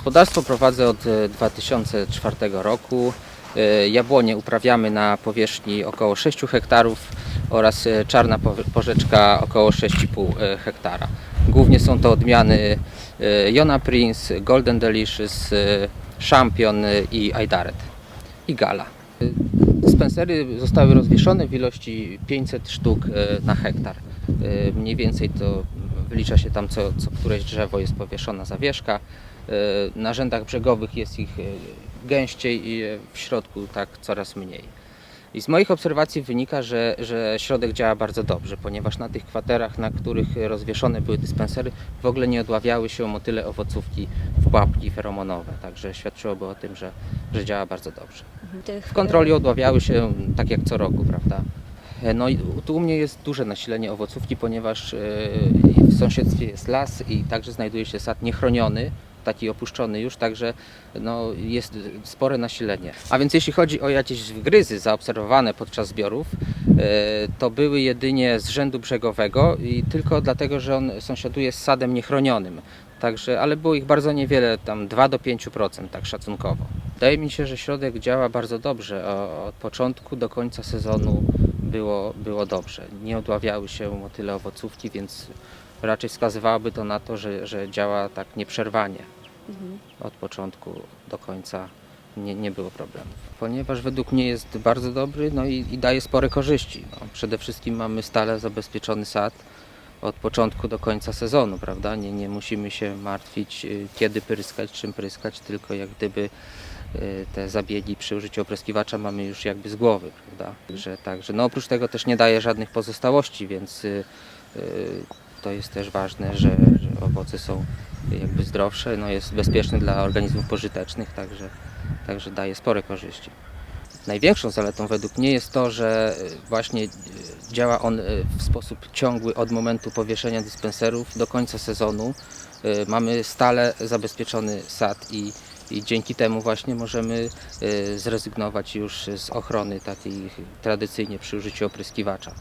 Gospodarstwo prowadzę od e, 2004 roku. E, Jabłonie uprawiamy na powierzchni około 6 hektarów oraz e, czarna po- porzeczka około 6,5 e, hektara. Głównie są to odmiany e, Jona Prince, Golden Delicious, e, Champion e, i Aidaret i Gala. E, Dispensery zostały rozwieszone w ilości 500 sztuk e, na hektar. E, Mniej więcej to wylicza się tam co, co któreś drzewo jest powieszona zawieszka. Na rzędach brzegowych jest ich e, gęściej i e, w środku tak coraz mniej. I z moich obserwacji wynika, że, że środek działa bardzo dobrze, ponieważ na tych kwaterach, na których rozwieszone były dyspensery, w ogóle nie odławiały się motyle owocówki w pułapki feromonowe. Także świadczyłoby o tym, że, że działa bardzo dobrze. Tych, W kontroli odławiały się tak jak co roku, prawda? E, No i tu u mnie jest duże nasilenie owocówki, ponieważ w sąsiedztwie jest las i także znajduje się sad niechroniony, taki opuszczony już, także no, jest spore nasilenie. A więc jeśli chodzi o jakieś wgryzy zaobserwowane podczas zbiorów, e, to były jedynie z rzędu brzegowego i tylko dlatego, że on sąsiaduje z sadem niechronionym. Także, ale było ich bardzo niewiele, tam 2 do 5% tak szacunkowo. Wydaje mi się, że środek działa bardzo dobrze. Od początku do końca sezonu było, było dobrze. Nie odławiały się motyle owocówki, więc raczej wskazywałoby to na to, że, że działa tak nieprzerwanie. Mhm. Od początku do końca nie, nie było problemów. Ponieważ według mnie jest bardzo dobry no i, i daje spore korzyści. No, przede wszystkim mamy stale zabezpieczony sad od początku do końca sezonu, prawda? Nie, nie musimy się martwić, y, kiedy pryskać, czym pryskać, tylko jak gdyby y, te zabiegi przy użyciu opryskiwacza mamy już jakby z głowy, prawda? Także, także no oprócz tego też nie daje żadnych pozostałości, więc y, to jest też ważne, że, że owoce są jakby zdrowsze, no jest bezpieczny dla organizmów pożytecznych, także, także daje spore korzyści. Największą zaletą według mnie jest to, że y, właśnie y, działa on y, w sposób ciągły od momentu powieszenia dyspenserów do końca sezonu. Mamy stale zabezpieczony sad i, i dzięki temu właśnie możemy zrezygnować już z ochrony takiej tradycyjnie przy użyciu opryskiwacza.